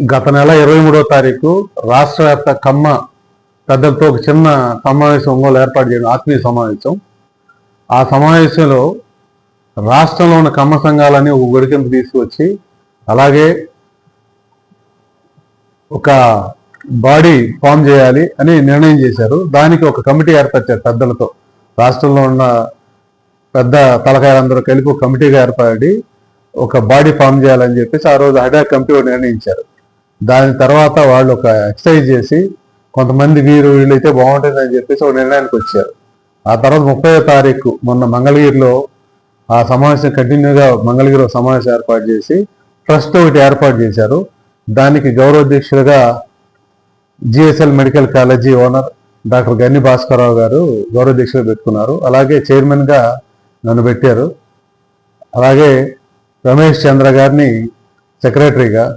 గత నెల ఇరవై మూడో తారీఖు రాష్ట్ర వ్యాప్త కమ్మ పెద్దలతో ఒక చిన్న సమావేశం ఒంగోలు ఏర్పాటు చేయడం ఆత్మీయ సమావేశం. ఆ సమావేశంలో రాష్ట్రంలో ఉన్న కమ్మ సంఘాలని ఒక గుడికింద తీసుకొచ్చి అలాగే ఒక బాడీ ఫామ్ చేయాలి అని నిర్ణయం చేశారు. దానికి ఒక కమిటీ ఏర్పరిచారు పెద్దలతో. రాష్ట్రంలో ఉన్న పెద్ద తలకాయలందరూ కలిపి ఒక కమిటీగా ఏర్పడి ఒక బాడీ ఫామ్ చేయాలని చెప్పేసి ఆ రోజు హడా కమిటీ నిర్ణయించారు. దాని తర్వాత వాళ్ళు ఒక ఎక్సర్సైజ్ చేసి కొంతమంది వీరు వీళ్ళైతే బాగుంటుందని చెప్పేసి ఒక నిర్ణయానికి వచ్చారు. ఆ తర్వాత ముప్పై తారీఖు మొన్న మంగళగిరిలో ఆ సమావేశం కంటిన్యూగా మంగళగిరిలో సమావేశం ఏర్పాటు చేసి ట్రస్ట్ ఒకటి ఏర్పాటు చేశారు. దానికి గౌరవాధ్యక్షులుగా GSL medical college owner doctor Ganni Bhaskararao గారు గౌరవాధ్యక్షులు పెట్టుకున్నారు. అలాగే చైర్మన్గా నన్ను పెట్టారు. అలాగే రమేష్ చంద్ర గారిని సెక్రటరీగా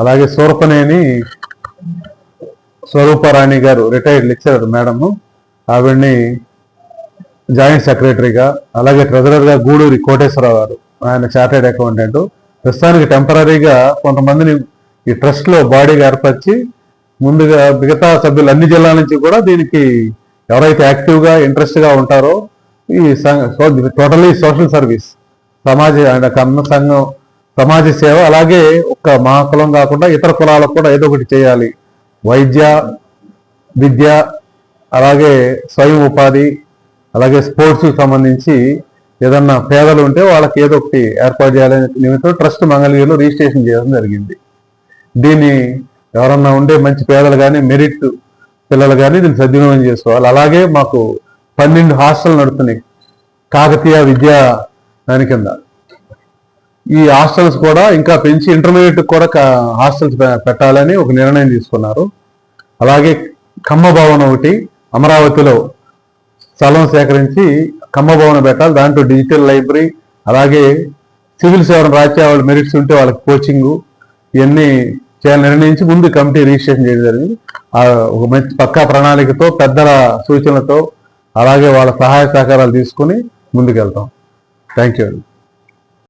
అలాగే సూరపనేని స్వరూపారాణి గారు రిటైర్డ్ లెక్చరర్ మేడము. ఆవిడ్ని జాయింట్ సెక్రటరీగా అలాగే ట్రెజరర్గా గూడూరి కోటేశ్వరరావు గారు ఆయన చార్టెడ్ అకౌంటెంట్. ప్రస్తుతానికి టెంపరీగా కొంతమందిని ఈ ట్రస్ట్లో బాడీగా ఏర్పరిచి ముందుగా మిగతా సభ్యులు అన్ని జిల్లాల నుంచి కూడా దీనికి ఎవరైతే యాక్టివ్గా ఇంట్రెస్ట్గా ఉంటారో ఈ టోటలీ సోషల్ సర్వీస్ సమాజ అంటే కమ్మ సంఘం సమాజ సేవ అలాగే ఒక్క మా కులం కాకుండా ఇతర కులాలకు కూడా ఏదో ఒకటి చేయాలి. వైద్య విద్య అలాగే స్వయం ఉపాధి అలాగే స్పోర్ట్స్కి సంబంధించి ఏదన్నా పేదలు ఉంటే వాళ్ళకి ఏదో ఒకటి ఏర్పాటు చేయాలనే నిమిత్తం ట్రస్ట్ మంగళగిరిలో రిజిస్ట్రేషన్ చేయడం జరిగింది. దీన్ని ఎవరన్నా ఉండే మంచి పేదలు కానీ మెరిట్ పిల్లలు కానీ దీన్ని సద్వినియోగం చేసుకోవాలి. అలాగే మాకు పన్నెండు హాస్టల్ నడుతున్నాయి కాకతీయ విద్యా దాని కింద. ఈ హాస్టల్స్ కూడా ఇంకా పెంచి ఇంటర్మీడియట్ కూడా హాస్టల్స్ పెట్టాలని ఒక నిర్ణయం తీసుకున్నారు. అలాగే కమ్మ భవన్ ఒకటి అమరావతిలో స్థలం సేకరించి కమ్మ భవన్ పెట్టాలి. దాంట్లో డిజిటల్ లైబ్రరీ అలాగే సివిల్ సేవను రాచే వాళ్ళు మెరిట్స్ ఉంటే వాళ్ళకి కోచింగ్ ఇవన్నీ చేయాలని నిర్ణయించి ముందు కమిటీ రిజిస్ట్రేషన్ చేయడం జరిగింది. ఒక మంచి పక్కా ప్రణాళికతో పెద్దల సూచనలతో అలాగే వాళ్ళ సహాయ సహకారాలు తీసుకుని ముందుకెళ్తాం. Thank you